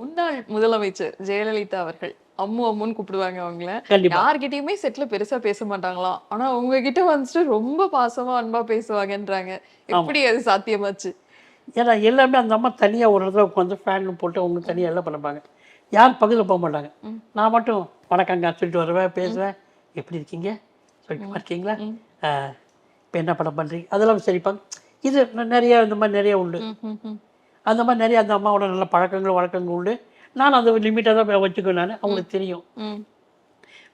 முன்னாள் முதலமைச்சர் ஜெயலலிதா அவர்கள் அம்மு அம்முன்னு கூப்பிடுவாங்க அவங்கள. யார்கிட்டயுமே செட்ல பெருசா பேச மாட்டாங்களாம் ஆனா உங்ககிட்ட வந்துட்டு ரொம்ப பாசமா அன்பா பேசுவாங்கன்றாங்க. எப்படி அது சாத்தியமாச்சு? ஏன்னா எல்லாமே அந்த அம்மா தனியாக ஒரு இடத்துல உட்காந்து ஃபேன் போட்டு அவங்க தனியாக எல்லாம் பண்ணப்பாங்க யாரும் பக்கத்தில் போக மாட்டாங்க. நான் மட்டும் வணக்கங்க சொல்லிட்டு வருவேன் பேசுவேன். எப்படி இருக்கீங்க? சொல்லிட்டு இருக்கீங்களா இப்போ என்ன படம் பண்ணுறீங்க அதெல்லாம் சரிப்பாங்க இது நிறைய இந்த மாதிரி நிறைய உண்டு. அந்த மாதிரி நிறைய அந்த அம்மாவோட நல்ல பழக்கங்கள் வழக்கங்கள் உண்டு. நான் அந்த லிமிட்டாக தான் வச்சுக்குவேன் நான். அவங்களுக்கு தெரியும். ம்.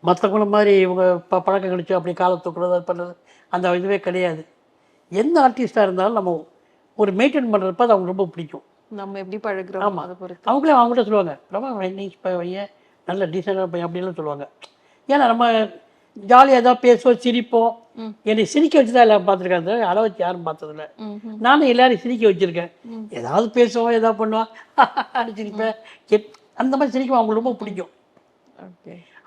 மற்றவங்கள மாதிரி இவங்க ப பழக்கம் கழிச்சு அப்படி காலை தூக்குறது அது பண்ணுறது அந்த இதுவே கிடையாது. எந்த ஆர்டிஸ்டாக இருந்தாலும் நம்ம ஒரு மெயின்டைன் பண்ணுறப்ப அது அவங்க ரொம்ப பிடிக்கும். நம்ம எப்படி பழகுறோம் அதை பொறுத்து. அவங்களே அவங்கள்ட்ட சொல்லுவாங்க ரொம்ப நல்ல டீசெண்டான பையன் அப்படின்லாம் சொல்லுவாங்க. ஏன்னா நம்ம ஜாலியாக தான் பேசுவோம் சிரிப்போம். என்னை சிரிக்க வச்சு தான் எல்லாம் பார்த்துருக்காங்க அள வச்சு யாரும் பார்த்ததில்ல. நானும் எல்லாரையும் சிரிக்க வச்சுருக்கேன். ஏதாவது பேசுவோம் ஏதாவது பண்ணுவான் அப்படி சிரிப்பேன் அந்த மாதிரி சிரிக்கும் அவங்களுக்கு ரொம்ப பிடிக்கும்.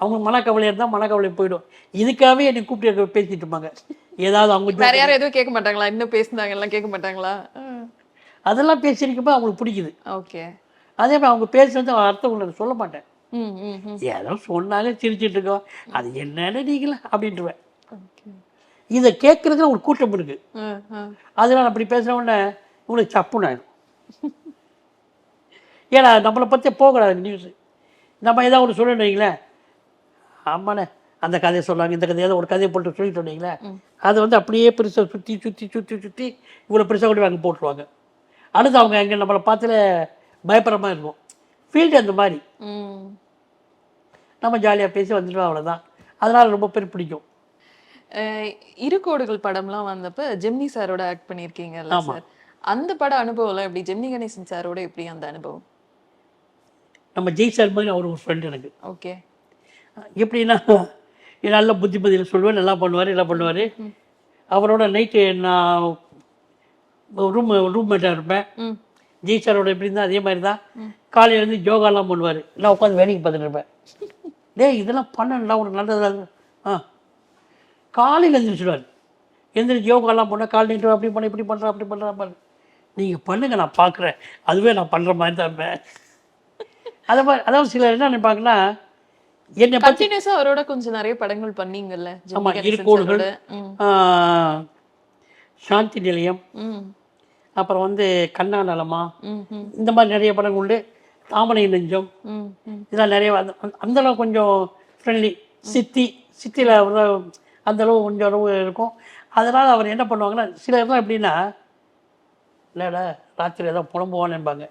அவங்க மனக்கவலை இருந்தால் மனக்கவலை போயிடும். இதுக்காகவே என்னை கூப்பிட்டு பேசிட்டு இருப்பாங்க. ஏதாவது அவங்க வேற யாரும் எதுவும் கேட்க மாட்டாங்களா? இன்னும் பேசுனாங்க எல்லாம் கேட்க மாட்டாங்களா? அதெல்லாம் பேசியிருக்கப்போ அவங்களுக்கு பிடிக்குது. ஓகே. அதே மாதிரி அவங்க பேசுறது அர்த்தம் உங்களுக்கு சொல்ல மாட்டேன். ஏதோ சொன்னாங்க சிரிச்சிட்டு இருக்கோம். அது என்னன்னு நீங்களா அப்படின்ட்டுருவேன் இதை கேட்குறதுல ஒரு கூட்டம் இருக்கு. அதனால் அப்படி பேசுன உடனே உங்களுக்கு சப்புன்னு ஆயிடும். ஏன்னா நம்மளை பற்றி போகக்கூடாது நியூஸு நம்ம ஏதாவது ஒன்று சொல்லணும் வைங்களேன். ஆமாண்ணே அந்த கதையை சொன்னாங்க இந்த கதையை ஒரு கதையை போட்டு சொல்லிட்டு வந்தீங்களே அதை வந்து அப்படியே பெருசாக சுற்றி சுற்றி சுற்றி சுற்றி இவ்வளோ பெருசாக கொண்டு அங்கே போட்டுருவாங்க. அடுத்து அவங்க எங்கே நம்மளை பார்த்துல பயப்படுற மாதிரி இருக்கும். ஃபீல்டு அந்த மாதிரி. நம்ம ஜாலியாக பேசி வந்துடுவோம் அவ்வளோதான் அதனால் ரொம்ப பேர் பிடிக்கும். அஹ் இரு கோடுகள் படம்லாம் வந்தப்ப ஜெமினி சாரோட ஆக்ட் பண்ணியிருக்கீங்கல்ல. சார்? அந்த பட அனுபவம்லாம் எப்படி? ஜெமினி கணேசன் சாரோட எப்படி அந்த அனுபவம்? நம்ம ஜெய் சார் மாதிரி அவர் ஒரு ஃப்ரெண்டு எனக்கு. ஓகே. எப்படின்னா நல்ல புத்திமதியில் சொல்லுவேன் நல்லா பண்ணுவார் எல்லாம் பண்ணுவார். அவரோட நைட்டு நான் ரூம் ரூம்மேட்டாக இருப்பேன். ஜெய் சாரோட எப்படி இருந்தால் அதே மாதிரி தான் காலையில இருந்து யோகாலாம் பண்ணுவார். நான் உட்காந்து வேடிக்கை பார்த்துட்டு இருப்பேன். டேய் இதெல்லாம் பண்ணலாம் உனக்கு நல்லது ஆ. காலையில் எழுந்திரிச்சிடுவார் எந்திரிச்சு யோகாலாம் பண்ண காலை நீட்டு அப்படி பண்ண இப்படி பண்ணுறேன் அப்படி பண்ணுறேன் பாரு நீங்கள் பண்ணுங்க நான் பார்க்குறேன் அதுவே நான் பண்ணுற மாதிரி தான் அதை மாதிரி அதாவது சிலர் என்ன நினைப்பாங்கன்னா என்னை பற்றி கண்டினியூஸா அவரோட கொஞ்சம் நிறைய படங்கள் பண்ணீங்கல்ல ஜெமினி ஆமா, கணேசன் இருக்கோடுகள். சாந்தி நிலையம். ம். அப்புறம் வந்து கண்ணா நலமா ம் ம் இந்த மாதிரி நிறைய படங்கள் உண்டு. தாமரை நெஞ்சம். இதெல்லாம் நிறைய அந்த- அந்த- அந்த அளவு கொஞ்சம் ஃப்ரெண்ட்லி சித்தி சித்தியில் அந்த அளவு கொஞ்சம் அளவு இருக்கும். அதனால் அவர் என்ன பண்ணுவாங்கன்னா சில இதெல்லாம் எப்படின்னா இல்லைடா ராத்திரி ஏதோ புலம்புவானேம்பாங்க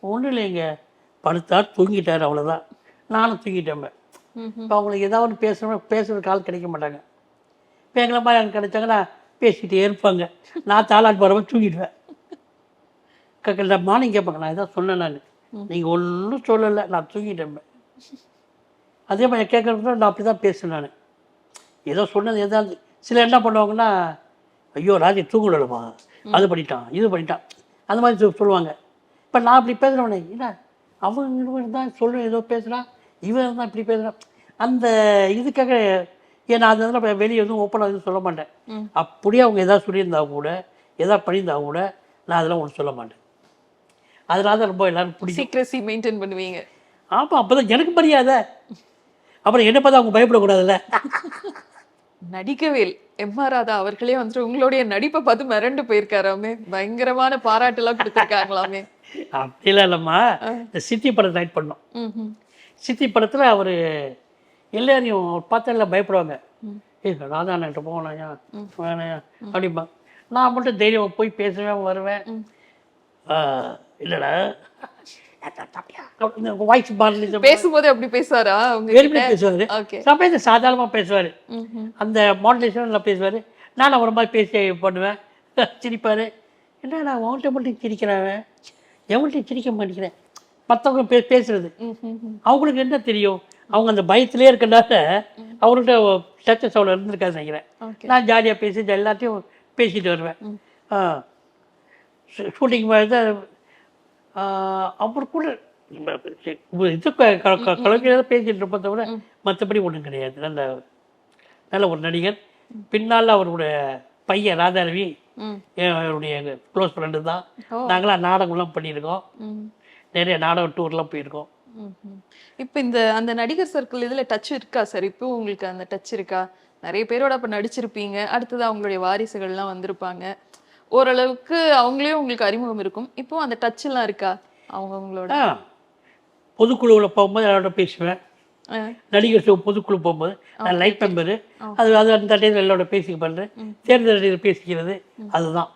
ஒன்றும் இல்லைங்க. படுத்தார் தூங்கிட்டார் அவ்வளோதான் நானும் தூங்கிட்டேன். இப்போ அவங்களுக்கு ஏதாவது பேசணும் பேசுறதுக்கு ஆள் கிடைக்க மாட்டாங்க. இப்போ எங்களை மாதிரி எனக்கு கிடைச்சாங்கன்னா பேசிக்கிட்டே இருப்பாங்க. நான் தாளாட்டு போகிறவன் தூங்கிடுவேன். கக்கல மார்னிங் கேட்பாங்க. நான் எதாவது சொன்னேன் நான். நீங்கள் ஒன்றும் சொல்லலை நான் தூங்கிட்டேன். அதே மாதிரி கேட்குறப்ப நான் அப்படி தான் பேசுவேன் நான். ஏதோ சொன்னது எதாவது சில என்ன பண்ணுவாங்கன்னா ஐயோ ராஜி தூங்கலமா அது பண்ணிட்டான் இது பண்ணிட்டான். அந்த மாதிரி சொல்லுவாங்க. இப்போ நான் அப்படி பேசுகிறவனே என்ன அவங்க தான் சொல்ல ஏதோ பேசுகிறான் இவன் தான் இப்படி பேசுகிறான் அந்த இதுக்காக ஏன்னா அதனால வெளியே எதுவும் ஓப்பனாக எதுவும் சொல்ல மாட்டேன். அப்படியே அவங்க எதாவது சொல்லியிருந்தா கூட எதாவது பண்ணியிருந்தா கூட நான் அதெல்லாம் ஒன்றும் சொல்ல மாட்டேன். அதனால தான் ரொம்ப எல்லாரும் பிடிக்கும். சீக்ரஸி மெயின்டைன் பண்ணுவீங்க. ஆமாம் அப்போ தான் எனக்கு மரியாதை. அப்புறம் என்ன பார்த்தா அவங்க பயப்படக்கூடாதுல்ல? நடிக்கவேல் எம் ஆர் ராதா அவர்களே வந்துட்டு உங்களுடைய நடிப்பை பார்த்து மிரண்டு போயிருக்காராமே. பயங்கரமான பாராட்டு எல்லாம் கொடுத்துருக்காங்களாமே. அப்படிலாம் இல்லைம்மா. இந்த சித்தி படம் ரைட் பண்ணோம். சித்தி படத்தில் அவர் எல்லாரையும் பார்த்தா எல்லாம் பயப்படுவாங்க. ஏய் ராதா என்கிட்ட போகணையா வேணையா? அப்படிம்பா. நான் மட்டும் தைரியம் போய் பேசுவேன் வருவேன். இல்லைடா. வாய்ஸ் மாடலிசம் பேசும்போது அப்படி பேசுவாரா? வெறுமனே பேசுவார். ஓகே. சமயத்தில் சாதாரணமாக பேசுவார். அந்த மாடலேஷனில் பேசுவார். நான் அவரை மாதிரி பேசி பண்ணுவேன். சிரிப்பார். என்ன நான் உன்கிட்ட மட்டும் சிரிக்கிறேன் எவன்கிட்ட சிரிக்க மாட்டேங்கிறேன். மற்றவங்க பே பேசுறது. அவங்களுக்கு என்ன தெரியும்? அவங்க அந்த பயத்திலே இருக்கனால அவர்கிட்ட டச்சஸ் அவ்வளோ இருந்திருக்காது நினைக்கிறேன். நான் ஜாலியாக பேசி எல்லாத்தையும் பேசிட்டு வருவேன். ஆ ஷூட்டிங் மாதிரி அப்புறம் கூட இது கலைஞராக பேசிட்டு இருப்பதை தவிர மற்றபடி ஒன்றும் கிடையாது. நல்ல நல்ல ஒரு நடிகர் பின்னால் அவருடைய பையன் ராதாரவி அவருடைய க்ளோஸ் ஃப்ரெண்டு தான். நாங்களாம் நாடகம்லாம் பண்ணியிருக்கோம். நிறைய நாடக டூர்லாம் போயிருக்கோம். இப்ப இந்த அந்த நடிகர் சர்க்கிள் இதுல டச் இருக்கா சார் இப்போ உங்களுக்கு அந்த டச் இருக்கா? நிறைய பேரோட அப்ப நடிச்சிருப்பீங்க. அடுத்தது அவங்களுடைய வாரிசுகள்லாம் வந்திருப்பாங்க. ஓரளவுக்கு அவங்களே உங்களுக்கு அறிமுகம் இருக்கும். இப்போ அந்த டச் எல்லாம் இருக்கா? அவங்க அவங்களோட ஆ. பொதுக்குழுவில் போகும்போது எல்லாரோட பேசுவேன்? நடிகர் பொதுக்குழு போகும்போது நான் லைட் மெம்பரு. அது அது அந்த டைத்தில் எல்லாரோட பேசிக்க பண்ணுறேன் தேர்தல் நடிகர் பேசிக்கிறது அதுதான்.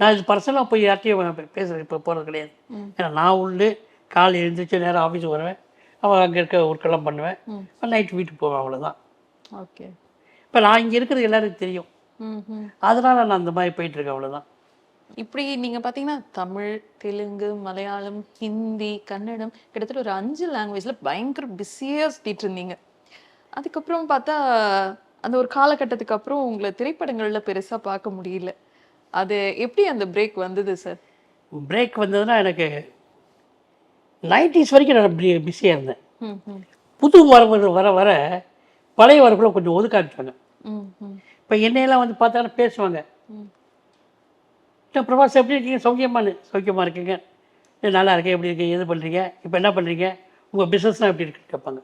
நான் இது பர்சனலாக போய் யார்ட்டையும் பேசுறது இப்போ போகிறது கிடையாது. ஏன்னா நான் உண்டு காலை எழுந்திரிச்சு நேரம் ஆஃபீஸ் வருவேன். அவன் அங்கே இருக்க ஒர்க்கெல்லாம் பண்ணுவேன். நைட்டு வீட்டுக்கு போவேன் அவ்வளோதான் ஓகே. இப்போ நான் இங்கே இருக்கிறது எல்லாருக்கும் தெரியும். அதனால் நான் அந்த மாதிரி போயிட்டுருக்கேன் அவ்வளோதான் இப்படி நீங்க பாத்தீங்கன்னா தமிழ் தெலுங்கு மலையாளம் ஹிந்தி கன்னடம் கிட்டத்தட்ட ஒரு அஞ்சு லாங்குவேஜ்ல பயங்கர பிஸியா சுத்திட்டு இருந்தீங்க. அதுக்கப்புறம் பார்த்தா அந்த ஒரு காலகட்டத்துக்கு அப்புறம் உங்களை திரைப்படங்கள்ல பெருசா பார்க்க முடியல. அது எப்படி அந்த பிரேக் வந்தது சார் பிரேக் வந்ததுன்னா எனக்கு நைன்டிஸ் வரைக்கும் நான் பிஸியாக இருந்தேன். புது வரவர்கள் வர வர பழைய வரவுகளை கொஞ்சம் ஒதுக்க ஆரம்பிச்சாங்க ம் ம் இப்போ என்னையெல்லாம் வந்து பார்த்தாலும் பேசுவாங்க. என்ன பிரபாஸ் எப்படி இருக்கீங்க? சௌக்கியமானு சௌக்கியமாக இருக்கீங்க? "ஏ, நல்லா இருக்கேன். எப்படி இருக்கீங்க? எது பண்ணுறீங்க இப்போ என்ன பண்ணுறீங்க உங்கள் பிஸ்னஸ்லாம் எப்படி இருக்குன்னு கேட்பாங்க.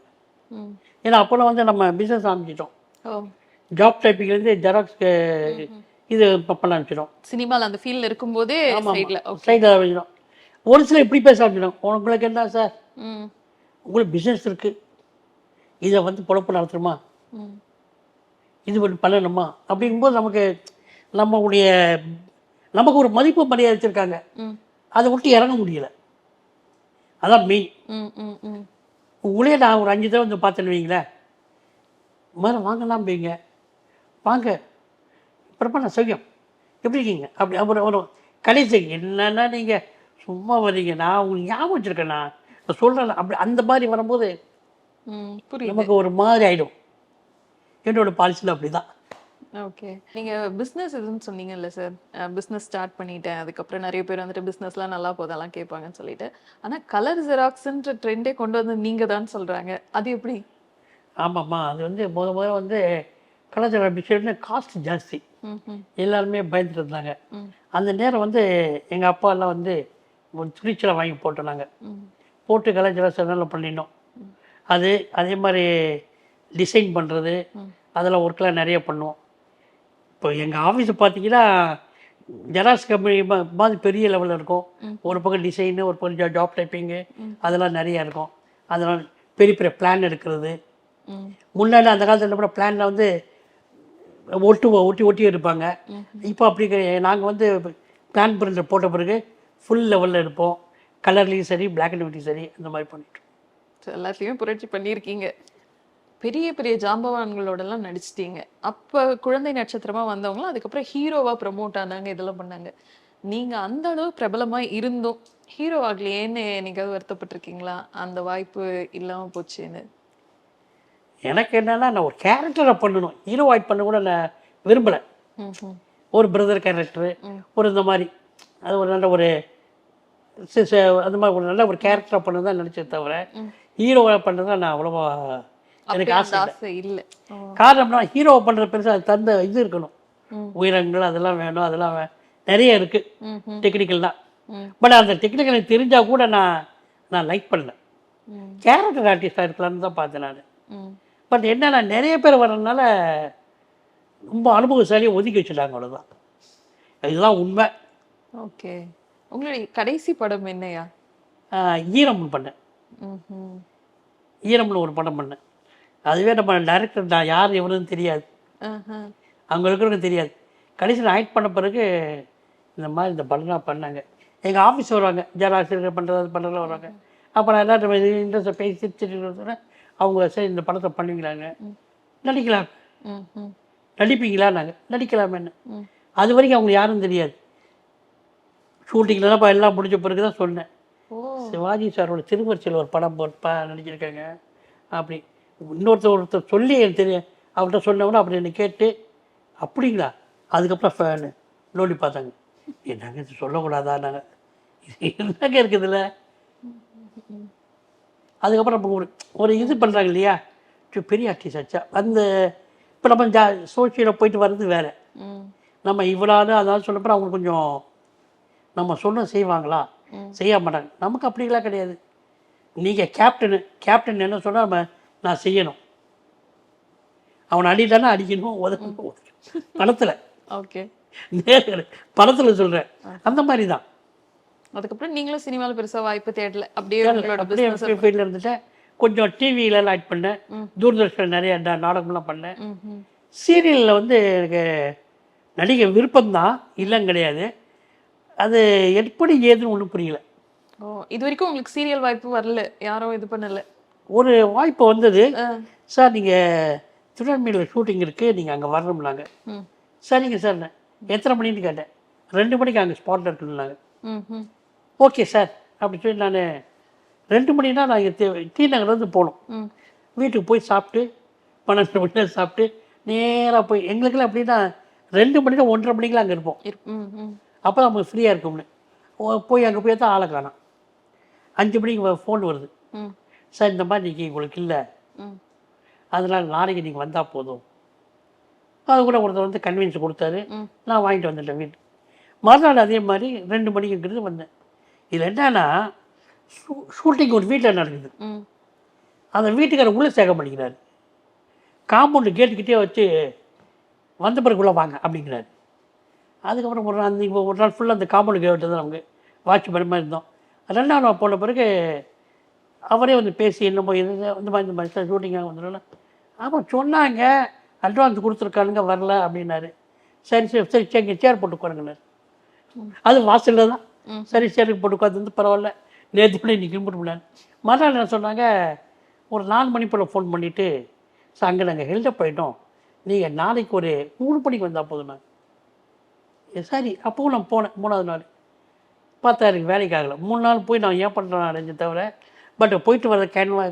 ஏன்னா அப்போல்லாம் வந்து நம்ம பிஸ்னஸ் ஆரம்பிச்சிட்டோம். ஜாப் டைப்பிங்லேருந்து ஜெராக்ஸ்க்கு இது இப்போ பண்ண ஆரம்பிச்சிட்டோம். சினிமால அந்த ஃபீல்ட்ல இருக்கும்போதே சைட்ல ஆரம்பிச்சிட்டோம் ஒரு சிலர் இப்படி பேச ஆரம்பிச்சிடும் உங்களுக்கு என்ன சார்? உங்களுக்கு பிஸ்னஸ் இருக்குது இதை வந்து பொழப்பு நடத்தணுமா? ம். இது பண்ணி பண்ணணுமா? அப்படிங்கும்போது நமக்கு நம்மளுடைய நமக்கு ஒரு மதிப்பு மரியாதை வச்சுருக்காங்க ம். அதை விட்டு இறங்க முடியல. அதான் மெயின் உங்களே நான் ஒரு அஞ்சு தடவை வந்து பார்த்தேன்னு வைங்களேன் முதல்ல வாங்கலாம் போய்ங்க வாங்க. அப்புறமா நான் எப்படி இருக்கீங்க? அப்படி அப்புறம் ஒரு கடைசி என்னன்னா நீங்கள் சும்மா வர்றீங்க. நான் உங்களுக்கு ஞாபகம் வச்சுருக்கேண்ணா நான். சொல்கிறேன் அப்படி அந்த மாதிரி வரும்போது ம் புரியுது. நமக்கு ஒரு மாதிரி ஆகிடும் என்னோட பாலிசியில் அப்படி தான் ஓகே நீங்க பிசினஸ் இதுன்னு சொன்னீங்கல்ல சார் பிசினஸ் ஸ்டார்ட் பண்ணிட்டேன். அதுக்கப்புறம் நிறைய பேர் வந்துட்டு பிசினஸ்லாம் நல்லா போதெல்லாம் கேட்பாங்கன்னு சொல்லிட்டு. ஆனா கலர் ஜெராக்ஸ்ன்ற ட்ரெண்டே கொண்டு வந்து நீங்க தான் சொல்றாங்க. அது எப்படி? ஆமாம்மா. அது வந்து முத முத வந்து கலாச்சார விஷயம்னு காஸ்ட் ஜாஸ்தி. எல்லாருமே பயந்துட்டு இருந்தாங்க. அந்த நேரம் வந்து எங்கள் அப்பா எல்லாம் வந்து ஒரு துணிச்சலை வாங்கி போட்டோம் நாங்கள் போட்டு கலாச்சார சேனலில் பண்ணினோம் அது அதே மாதிரி டிசைன் பண்ணுறது அதெல்லாம் ஒர்க்கெலாம் நிறைய பண்ணுவோம். இப்போ எங்கள் ஆஃபீஸை பார்த்தீங்கன்னா ஜெராக்ஸ் கம்பெனி மாதிரி பெரிய லெவலில் இருக்கும். ஒரு பக்கம் டிசைனு ஒரு பக்கம் ஜாப் டைப்பிங்கு அதெல்லாம் நிறையா இருக்கும். அதெல்லாம் பெரிய பெரிய பிளான் எடுக்கிறது. முன்னாடி அந்த காலத்தில் கூட பிளானில் வந்து ஒட்டு ஒட்டி ஒட்டி இருப்பாங்க இப்போ அப்படி நாங்கள் வந்து பிளான் பிரிண்டர் போட்ட பிறகு ஃபுல் லெவலில் இருப்போம் கலர்லேயும் சரி பிளாக் அண்ட் ஒயிட்லையும் சரி அந்த மாதிரி பண்ணிட்டோம் So, எல்லாத்தையுமே புரட்சி பண்ணியிருக்கீங்க. பெரிய பெரிய ஜாம்பவான்களோட எல்லாம் நடிச்சிட்டீங்க. அப்ப குழந்தை நட்சத்திரமா வந்தவங்களும் அதுக்கப்புறம் ஹீரோவா ப்ரமோட் ஆனாங்க இதெல்லாம் பண்ணாங்க. நீங்க அந்த அளவு பிரபலமா இருந்தும். ஹீரோ ஆகலையேன்னு என்னைக்காவது வருத்தப்பட்டிருக்கீங்களா? அந்த வாய்ப்பு இல்லாம போச்சுன்னு. எனக்கு என்னன்னா நான் ஒரு கேரக்டரை பண்ணணும். ஹீரோ ஆக்ட் பண்ண கூட நான் விரும்பலை. ஒரு பிரதர் கேரக்டரு ஒரு இந்த மாதிரி. அது ஒரு நல்ல ஒரு அந்த மாதிரி ஒரு நல்ல ஒரு கேரக்டரை பண்ண தான் நினச்சே தவிர ஹீரோவை பண்ணுறதா நான் அவ்வளோவா எனக்கு ஆசை இல்ல. காரணம்னா ஹீரோவை பண்ணுற பெருசாக அது தந்த இது இருக்கணும். உயரங்கள் அதெல்லாம் வேணும் அதெல்லாம் நிறைய ம் டெக்னிக்கல் தான். பட் அந்த டெக்னிக்கல் தெரிஞ்சால் கூட நான் நான் லைக் பண்ணல. கேரக்டர் ஆர்டிஸ்டாக இருக்கலாம்னு தான் பார்த்தேன் நான். பட் என்னன்னா நிறைய பேர் வர்றதுனால ரொம்ப அனுபவசாலியை ஒதுக்கி வச்சுட்டாங்க அவ்வளோதான் இதுதான் உண்மை. ஓகே. உங்களுடைய கடைசி படம் என்னையா? ஆஹ் ஈரம்னு பண்ணேன். ஈரம்னு ஒரு படம் பண்ணேன். அதுவே நம்ம டைரக்டர் நான் யார் எவருன்னு தெரியாது. அங்கே இருக்கிறவங்க தெரியாது. கடைசியில் ஆக்ட் பண்ண பிறகு இந்த மாதிரி இந்த படம்லாம் பண்ணாங்க. எங்கள் ஆஃபீஸ் வருவாங்க ஜெராக்ஸ் பண்ணுறது அது பண்ணுறது வருவாங்க. அப்போ நான் எல்லாரும் இன்ட்ரெஸ்ட்டை பேசி சிரிச்சுட்டு அவங்க சரி இந்த படத்தை பண்ணுவீங்களாங்க நடிக்கலாம். நடிப்பீங்களா நாங்கள் நடிக்கலாமேன்னு. அது வரைக்கும் அவங்க யாரும் தெரியாது. ஷூட்டிங்லலாம் எல்லாம் முடிஞ்ச பிறகு தான் சொன்னேன். சிவாஜி சாரோட திருவரிசையில் ஒரு படம் போட்டா நடிச்சிருக்காங்க. அப்படி. இன்னொருத்தர் ஒருத்தர் சொல்லி எனக்கு தெரியும் அவர்கிட்ட சொன்னவொன்னே அப்படி என்னை கேட்டு அப்படிங்களா? அதுக்கப்புறம் ஃபேனு நோண்டி பார்த்தாங்க. என்னங்க இது சொல்லக்கூடாதா? நாங்கள் என்னங்க இருக்குதுல்ல அதுக்கப்புறம் நம்ம ஒரு ஒரு இது பண்ணுறாங்க இல்லையா? பெரிய ஆர்டிஸ்ட் ஆச்சா. அந்த இப்போ நம்ம ஜா சோசியலில் போயிட்டு வர்றது வேறு. நம்ம இவ்வளோ அதான் சொன்னப்பறம் அவங்க கொஞ்சம் நம்ம சொன்ன செய்வாங்களா? செய்ய மாட்டாங்க. நமக்கு அப்படிலாம் கிடையாது. நீங்கள் கேப்டனு கேப்டன் என்ன சொன்னால் நம்ம நான் செய்யணும். அவனை அடிதானே அடிக்கணும் உதைக்கணும் படத்தில் ஓகே. நேர் படத்தில் சொல்கிறேன் அந்த மாதிரி தான் அதுக்கப்புறம் நீங்களும் சினிமால பெருசா வாய்ப்பு தேடல. அப்படியே அப்படியே ஃபீல்டில் இருந்துட்டேன் கொஞ்சம் டிவியிலலாம் ஆக்ட் பண்ணேன். தூர்தர்ஷன் நிறைய நாடகம்லாம் பண்ணேன். சீரியலில் வந்து எனக்கு நடிகை விருப்பம்தான். இல்லைன்னு கிடையாது. அது எப்படி ஏதுன்னு ஒன்றும் புரியல. ஓ இது வரைக்கும் உங்களுக்கு சீரியல் வாய்ப்பு வரல. யாரும் இது பண்ணல. ஒரு வாய்ப்பு வந்தது. சார் நீங்கள் திருநெல்வேலியில் ஷூட்டிங் இருக்குது நீங்கள் அங்கே வரணும்னாங்க. சரிங்க சார் எத்தனை மணின்னு கேட்டேன் ரெண்டு மணிக்கு அங்கே ஸ்பாட்டில் ம். ஓகே சார் அப்படி சொல்லி நான் ரெண்டு மணினா நான் இங்கே டி நகர்லேருந்து போகணும் ம். வீட்டுக்கு போய் சாப்பிட்டு பன்னெண்டு மணி நேரம் சாப்பிட்டு நேராக போய் எங்களுக்கெல்லாம் எப்படின்னா ரெண்டு மணிக்கு ஒன்றரை மணிக்கெலாம் அங்கே இருப்போம் இரு- ம், ம். அப்போ நமக்கு ஃப்ரீயாக இருக்கும்னு போய் அங்கே போய் தான் ஆளை காணோம் அஞ்சு மணிக்கு ஃபோன் வருது ம். சார் இந்த மாதிரி இன்னைக்கு உங்களுக்கு இல்லை. ம். அதனால் நாளைக்கு நீங்கள் வந்தால் போதும். அது கூட ஒருத்தர் வந்து கன்வின்ஸ் கொடுத்தாரு. நான் வாங்கிட்டு வந்துட்டேன் வீட்டு மறுநாள் அதே மாதிரி ரெண்டு மணிக்குங்கிறது வந்தேன். இது என்னன்னா ஷூ- ஷூட்டிங் ஒரு வீட்டில் நடக்குது. அந்த வீட்டுக்காரர் உள்ளே சேர்க்க மாட்டேங்கிறாரு. காம்பவுண்டு கேட்டுக்கிட்டே வச்சு வந்த பிறகுள்ளே வாங்க அப்படிங்கிறாரு. அதுக்கப்புறம் ஒரு நாள் இப்போ ஒரு நாள் ஃபுல்லாக அந்த காம்பவுண்டு கேட்டு தான் நமக்கு வாட்ச் மாதிரி இருந்தோம். ரெண்டாவது நாள் போன பிறகு அவரே வந்து பேசி என்னமோ இது இந்த மாதிரி இந்த மாதிரி சார் ஷூட்டிங்காக வந்துடல ஆமாம் சொன்னாங்க அட்வான்ஸ் கொடுத்துருக்கானுங்க வரல அப்படின்னாரு. சரி சரி சரி சரி சேர் போட்டு உட்காருங்கன்னாரு. அது வாசலில் தான். சரி சரி போட்டு உட்காந்து பரவாயில்ல நேற்று கூட இன்றைக்கி கும்பிட்டு முடியல. மறுநாள் என்ன சொன்னாங்க ஒரு நாலு மணி போல் ஃபோன் பண்ணிவிட்டு சார் அங்கே நாங்கள் ஹெல்டப் போயிட்டோம் நீங்கள் நாளைக்கு ஒரு மூணு மணிக்கு வந்தால் போதும் நான் சரி அப்பவும் நான் போனேன் மூணாவது நாள். பார்த்தா எனக்கு வேலைக்கு ஆகலை. மூணு நாள் போய் நான் ஏன் பண்ணுறேன் அடைஞ்ச தவிர பட் போயிட்டு வர கேன்வா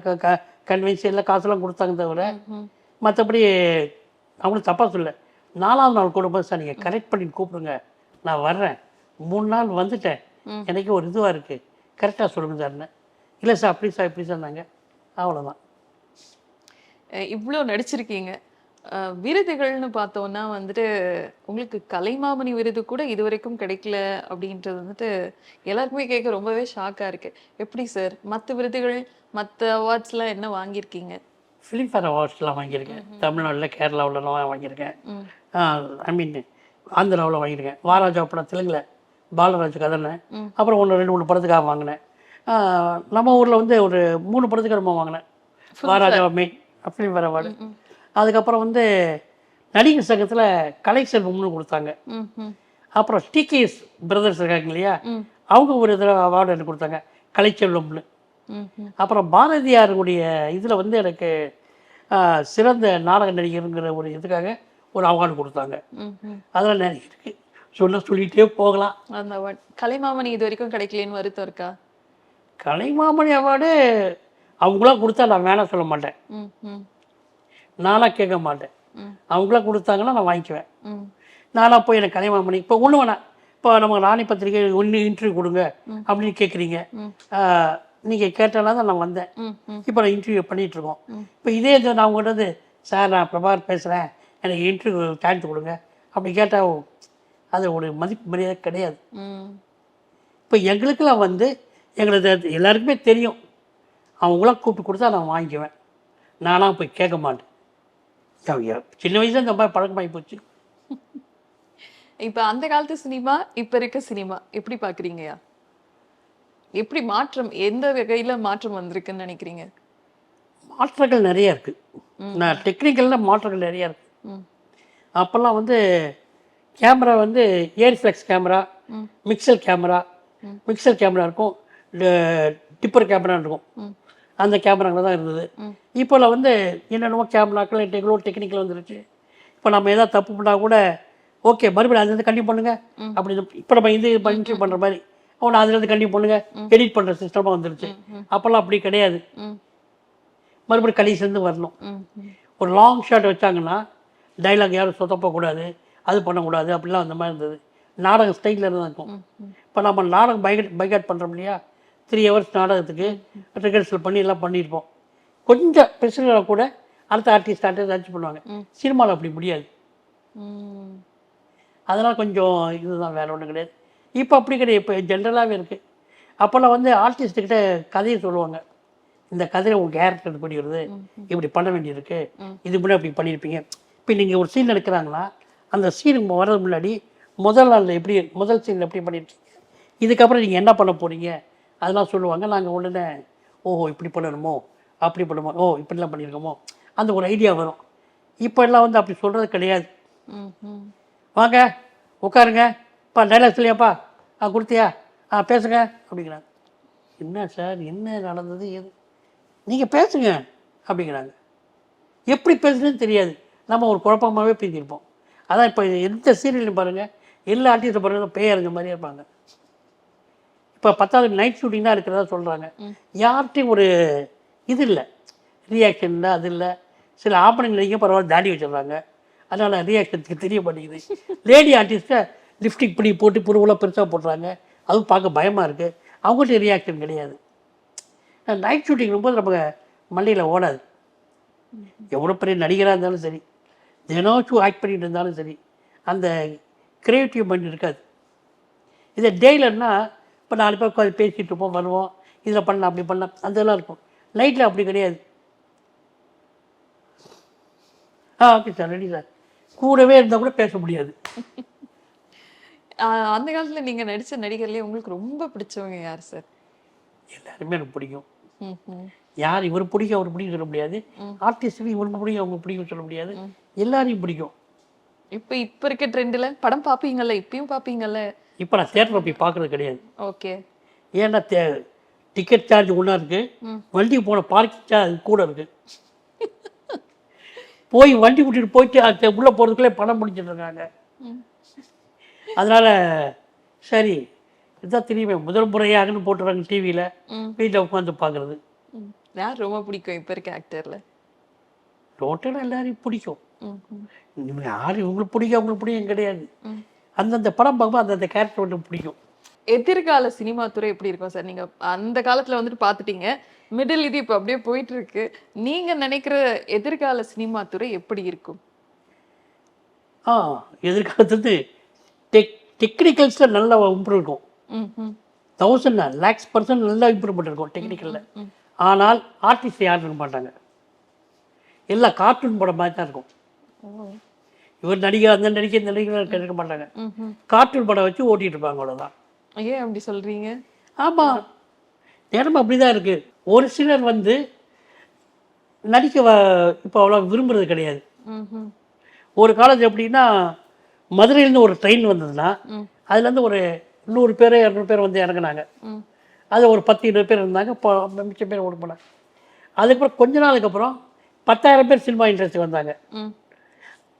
கன்வென்ஸ் எல்லாம் காசுலாம் கொடுத்தாங்க தவிர. மற்றபடி அவங்களும் தப்பாக சொல்ல நாலாவது நாள் கூடும்போது சார் நீங்கள் கரெக்ட் பண்ணி கூப்பிடுங்க. நான் வர்றேன். மூணு நாள் வந்துட்டேன். எனக்கு ஒரு இதுவாக இருக்குது கரெக்டாக சொல்லுங்க சார்னு இல்லை சார் அப்படி சார் இப்படி சொன்னாங்க அவ்வளோதான் இவ்ளோ நடிச்சிருக்கீங்க. விருதுகள்னு பார்த்தோம்னா வந்துட்டு உங்களுக்கு கலைமாமணி விருது கூட இது வரைக்கும் கிடைக்கல அப்படின்றது வந்துட்டு எல்லாருக்குமே கேட்க ரொம்பவே ஷாக்கா இருக்கு. எப்படி சார் மற்ற விருதுகள் மற்ற அவார்ட்ஸ்லாம் என்ன வாங்கியிருக்கீங்க? ஃபிலிம்ஃபேர் அவார்ட்ஸ்லாம் வாங்கியிருக்கேன். தமிழ்நாட்டில் கேரளாவிலலாம் வாங்கியிருக்கேன். ஐ மீன் ஆந்திராவில் வாங்கியிருக்கேன். வாராஜா படம் தெலுங்குல பாலராஜ் கதனை. அப்புறம் ஒன்று ரெண்டு மூணு படத்துக்காக வாங்கினேன். நம்ம ஊரில் வந்து ஒரு மூணு படத்துக்கு நம்ம வாங்கினேன். வாராஜா மெயின் ஃபிலிம்ஃபேர் அவார்டு. அதுக்கப்புறம் வந்து நடிகர் சங்கத்தில் கலை செல்வம்னு கொடுத்தாங்க. அப்புறம் டிகேஎஸ் பிரதர்ஸ் இருக்காங்க இல்லையா. அவங்க ஒரு இதில் அவார்டு எனக்கு கொடுத்தாங்க கலைச்செல்வம்னு ம், ம். அப்புறம் பாரதியாருடைய இதில் வந்து எனக்கு சிறந்த நாடக நடிகருங்கிற ஒரு இதுக்காக ஒரு அவார்டு கொடுத்தாங்க. அதெல்லாம் நிறைய இருக்கு சொல்ல சொல்லிகிட்டே போகலாம் அந்த அவார்ட் கலைமாமணி இது வரைக்கும் கிடைக்கலன்னு வருத்தம் இருக்கா கலைமாமணி அவார்டு அவங்களாம் கொடுத்தா நான் வேணாம் சொல்ல மாட்டேன். நானாக கேட்க மாட்டேன். ம். அவங்களாம் கொடுத்தாங்கன்னா நான் வாங்கிக்குவேன். நானாக போய் எனக்கு கலைமாமணி இப்போ ஒன்று வேணாம். இப்போ நம்ம ராணி பத்திரிக்கை ஒன்று இன்டர்வியூ கொடுங்க அப்படின்னு கேட்குறீங்க. நீங்கள் கேட்டனால தான் நான் வந்தேன். இப்போ நான் இன்டர்வியூ பண்ணிகிட்டு இருக்கோம். இப்போ இதே இது நான் உங்கள்கிட்ட சார் நான் பிரபாகர் பேசுகிறேன் எனக்கு இன்டர்வியூ சான்ஸ் கொடுங்க. அப்படி கேட்டால் அது ஒரு மதிப்பு மரியாதை கிடையாது. இப்போ எங்களுக்கெல்லாம் வந்து எங்களுக்கு எல்லாருக்குமே தெரியும். அவங்களாம் கூப்பிட்டு கொடுத்தா நான் வாங்கிக்குவேன். நானாக போய் கேட்க மாட்டேன். சின்ன வயசுல இந்த மாதிரி பழக்கமாகி போச்சு. இப்ப அந்த காலத்து சினிமா இப்ப இருக்க சினிமா எப்படி பாக்குறீங்கயா எப்படி மாற்றம் எந்த வகையில மாற்றம் வந்திருக்குன்னு நினைக்கிறீங்க? மாற்றங்கள் நிறைய இருக்குது நான் டெக்னிக்கலில் மாற்றங்கள் நிறைய இருக்குது ம். அப்போல்லாம் வந்து கேமரா வந்து Arriflex camera. Mitchell camera Mitchell camera இருக்கும் டிப்பர் கேமரா இருக்கும். அந்த கேமராங்கள் தான் இருந்தது. இப்போல்லாம் வந்து என்னென்னமோ கேமராக்கள் டெக்னோ டெக்னிக்கல் வந்துருச்சு. இப்போ நம்ம ஏதாவது தப்பு பண்ணால் கூட ஓகே மறுபடியும் அதுலேருந்து கண்டிப்பாக பண்ணுங்க. அப்படி இப்போ நம்ம இது இன்டர்வியூ பண்ணுற மாதிரி. அவனை அதுலேருந்து கண்டிப்பாக பண்ணுங்க. எடிட் பண்ணுற சிஸ்டமாக வந்துருச்சு. அப்போல்லாம் அப்படி கிடையாது. மறுபடியும் கடைசிலேருந்து வரணும். ஒரு லாங் ஷாட் வச்சாங்கன்னா டைலாக் யாரும் சொதப்பக்கூடாது அது பண்ணக்கூடாது. அப்படிலாம் அந்த மாதிரி இருந்தது. நாடகம் ஸ்டைலில் தான் இருக்கும். இப்போ நம்ம நாடகம் பைகட் பைகாட் பண்ணுறோம் இல்லையா? த்ரீ ஹவர்ஸ் நாடகத்துக்கு ரிஹர்சல் பண்ணி எல்லாம் பண்ணியிருப்போம். கொஞ்சம் பிரச்சனை கூட அடுத்த ஆர்டிஸ்ட் ஆர்டிஸ்ட் பண்ணுவாங்க. சினிமாவில் அப்படி முடியாது. ம். அதெல்லாம் கொஞ்சம் இதுதான் வேற ஒன்றும் கிடையாது. இப்போ அப்படி கிடையாது. இப்போ ஜென்ரலாகவே இருக்குது அப்போல்லாம் வந்து ஆர்டிஸ்ட் கிட்ட கதையை சொல்லுவாங்க. இந்த கதையில் உங்கள் கேரக்டர் இப்படி வருது இப்படி பண்ண வேண்டியிருக்கு. இது முன்னாடி அப்படி பண்ணியிருப்பீங்க. இப்போ நீங்கள் ஒரு சீன் எடுக்கிறாங்களா? அந்த சீனுக்கு வர்றது முன்னாடி முதல் நாளில் எப்படி முதல் சீனில் எப்படி பண்ணியிருக்கீங்க? இதுக்கப்புறம் நீங்கள் என்ன பண்ண போகிறீங்க அதெல்லாம் சொல்லுவாங்க. நாங்கள் உடனே ஓஹோ இப்படி பண்ணணுமோ? அப்படி பண்ணுமோ ஓ இப்படிலாம் பண்ணியிருக்கோமோ? அந்த ஒரு ஐடியா வரும். இப்போ எல்லாம் வந்து அப்படி சொல்கிறது கிடையாது. ம், ம். வாங்க உட்காருங்க. பா டைலாக் சொல்லியாப்பா ஆ கொடுத்தியா? ஆ பேசுங்க. அப்படிங்கிறாங்க. என்ன சார்? என்ன நடந்தது? எது? நீங்கள் பேசுங்க. அப்படிங்கிறாங்க. எப்படி பேசுறதுன்னு தெரியாது. நம்ம ஒரு குழப்பமாகவே பேசியிருப்போம். அதான் இப்போ எந்த சீரியலையும் பாருங்கள் எல்லா ஆர்டிஸ்டும் பாருங்கள் பேய் அறிஞ்ச மாதிரியே இருப்பாங்க. இப்போ பத்தாவது நைட் ஷூட்டிங் தான் இருக்கிறதா சொல்கிறாங்க யார்கிட்டையும் ஒரு இது இல்லை. ரியாக்ஷன் இல்லை அது இல்லை. சில ஆப்பனிங் நடிக்க பரவாயில்ல தாடி வச்சிடுறாங்க. அதனால் ரியாக்ஷனுக்கு தெரிய மாட்டேங்குது. லேடி ஆர்டிஸ்ட்டை லிப்ஸ்டிக் இப்படி போட்டு புருவெல்லாம் பெருசாக போடுறாங்க. அதுவும் பார்க்க பயமாக இருக்குது அவங்கள்ட்ட ரியாக்ஷன் கிடையாது. நைட் ஷூட்டிங் போது நம்ம மல்லியில் ஓடாது. எவ்வளோ பெரிய நடிகராக இருந்தாலும் சரி தினச்சும் ஆக்ட் பண்ணிட்டு இருந்தாலும் சரி அந்த கிரியேட்டிவ் மைண்ட் இருக்காது. இதே டெய்லர்னா இப்போ நாலு பேர் உட்காந்து பேசிகிட்டு இருப்போம் வருவோம். இதில் பண்ணலாம் அப்படி பண்ணலாம். அந்த இதெல்லாம் இருக்கும் நைட்டில் அப்படி கிடையாது. ஆ ஓகே சார் ரெடி சார் கூடவே இருந்தால் கூட பேச முடியாது. அந்த காலத்துல நீங்க நடிச்ச நடிகர்லயே உங்களுக்கு ரொம்ப பிடிச்சவங்க யார் சார் எல்லாருமே எனக்கு பிடிக்கும். யார் இவர் பிடிக்கும் அவர் பிடிக்கும் சொல்ல முடியாது. ஆர்டிஸ்ட்டுக்கு இவருக்கு பிடிக்கும் அவங்க பிடிக்கும் சொல்ல முடியாது. எல்லாரையும் பிடிக்கும். இப்ப இப்ப இருக்க ட்ரெண்ட்ல படம் பாப்பீங்கல்ல இப்பயும் பாப்பீங்கல்ல? இப்போ நான் தேட்டரில் போய் பார்க்குறது கிடையாது. ஓகே ஏன்னா தே டிக்கெட் சார்ஜ் ஒன்றா இருக்குது ம். வண்டி போன பார்க்கிங் சார்ஜ் கூட இருக்குது போய் வண்டி கூட்டிகிட்டு போயிட்டு அது உள்ளே போகிறதுக்குள்ளே பணம் முடிச்சிட்டு இருக்காங்க. ம். அதனால் சரி இதுதான் தெரியுமே முதல் முறையாகன்னு போட்டுறாங்க டிவியில். வீட்டில் உட்காந்து பார்க்குறது. யார் ரொம்ப பிடிக்கும் இப்ப இருக்க ஆக்டர்ல டோட்டலாக எல்லாரையும் பிடிக்கும். இவங்க யார் இவங்களுக்கு பிடிக்கும் அவங்களுக்கு பிடிக்கும் கிடையாது. அந்தந்த படம் பார்க்கும்போது அந்தந்த கேரக்டர் வந்து பிடிக்கும். எதிர்கால சினிமா துறை எப்படி இருக்கும் சார்? நீங்க அந்த காலத்துல வந்துட்டு பாத்துட்டீங்க மிடில் இது இப்ப அப்படியே போயிட்டு இருக்கு நீங்க நினைக்கிற எதிர்கால சினிமா துறை எப்படி இருக்கும்? ஆ எதிர்காலத்துக்கு டெக் டெக்னிக்கல்ஸில் நல்லா இம்ப்ரூவ் இருக்கும். தௌசண்ட் லேக்ஸ் பர்சன்ட் நல்லா இம்ப்ரூவ்மெண்ட் இருக்கும் டெக்னிக்கலில். ஆனால் ஆர்டிஸ்ட் யாரும் இருக்க மாட்டாங்க. எல்லாம் கார்ட்டூன் படம் மாதிரி தான் இருக்கும். இவர் நடிகர் அந்த நடிகை இந்த நடிகர் இருக்க மாட்டாங்க. கார்ட்டூன் படம் வச்சு ஓட்டிட்டு இருப்பாங்க அவ்வளோதான் ஏன் அப்படி சொல்றீங்க? ஆமாம் நேரமும் அப்படி தான் இருக்குது ஒரு சிலர் வந்து நடிக்க இப்போ அவ்வளோ விரும்புறது கிடையாது. ஒரு காலேஜ் எப்படின்னா மதுரையிலேருந்து ஒரு ட்ரெயின் வந்ததுன்னா அதுலேருந்து ஒரு நூறு பேர் இரநூறு பேர் வந்து இறங்குனாங்க. அது ஒரு பத்து இருபது பேர் இருந்தாங்க. இப்போ மிச்சம் பேர் ஓட போனாங்க. அதுக்கப்புறம் கொஞ்ச நாளுக்கு அப்புறம் பத்தாயிரம் பேர் சினிமா இண்டஸ்ட்ரி வந்தாங்க.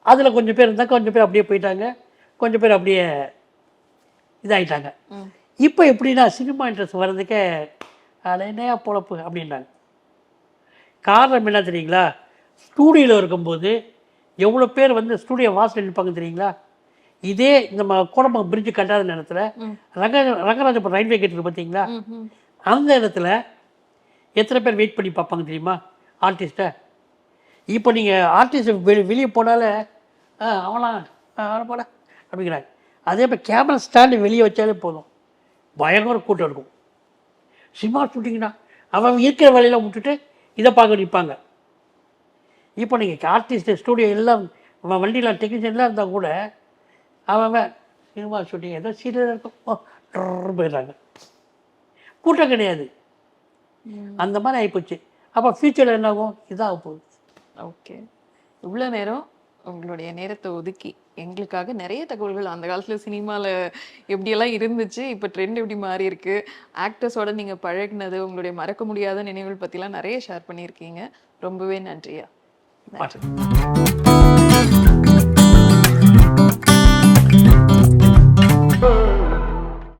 அதில் கொஞ்சம் பேர் இருந்தால் கொஞ்சம் பேர் அப்படியே போயிட்டாங்க கொஞ்சம் பேர் அப்படியே இதாயிட்டாங்க. ம். இப்போ எப்படின்னா சினிமா இன்ட்ரெஸ்ட் வர்றதுக்கே அதில் என்னையா பொழப்பு அப்படின்னாங்க. காரணம் என்ன தெரியுங்களா? ஸ்டூடியோவில் இருக்கும்போது எவ்வளோ பேர் வந்து ஸ்டூடியோ வாசல் நிற்பாங்க தெரியுங்களா? இதே நம்ம கோடம்பம் பிரிட்ஜு கட்டாத நேரத்தில். ரங்க ரங்கராஜபுரம் ரயில்வே கேட் இருக்கு பார்த்தீங்களா. அந்த இடத்துல எத்தனை பேர் வெயிட் பண்ணி பார்ப்பாங்க தெரியுமா? ஆர்டிஸ்ட்டை இப்போ நீங்கள் ஆர்டிஸ்ட் வெளி வெளியே போனாலே ஆ அவனா? அவனை போல அப்படிங்கிறாங்க. அதே மாதிரி கேமரா ஸ்டாண்டு வெளியே வச்சாலே போதும். பயங்கர கூட்டம் இருக்கும். சினிமா ஷூட்டிங்னா அவன் இருக்கிற வேலையெல்லாம் விட்டுட்டு இதை பார்க்க நிற்பாங்க. இப்போ நீங்கள் ஆர்டிஸ்ட் ஸ்டூடியோ எல்லாம் அவன் வண்டியில் டெக்னீஷியன்லாம் இருந்தால் கூட அவன் சினிமா ஷூட்டிங் ஏதோ சீரியல் இருக்கும். போயிடுறாங்க. கூட்டம் கிடையாது. அந்த மாதிரி ஆகிப்போச்சு அப்போ ஃப்யூச்சரில் என்ன ஆகும்? இதாக போகுது. ஓகே. இவ்வளோ நேரம் உங்களுடைய நேரத்தை ஒதுக்கி எங்களுக்காக நிறைய தகவல்கள் அந்த காலத்தில் சினிமாவில் எப்படியெல்லாம் இருந்துச்சு இப்போ ட்ரெண்ட் எப்படி மாறி இருக்கு ஆக்டர்ஸோட நீங்கள் பழகினது உங்களுடைய மறக்க முடியாத நினைவுகள் பற்றிலாம் நிறைய ஷேர் பண்ணியிருக்கீங்க. ரொம்பவே நன்றியா. நன்றி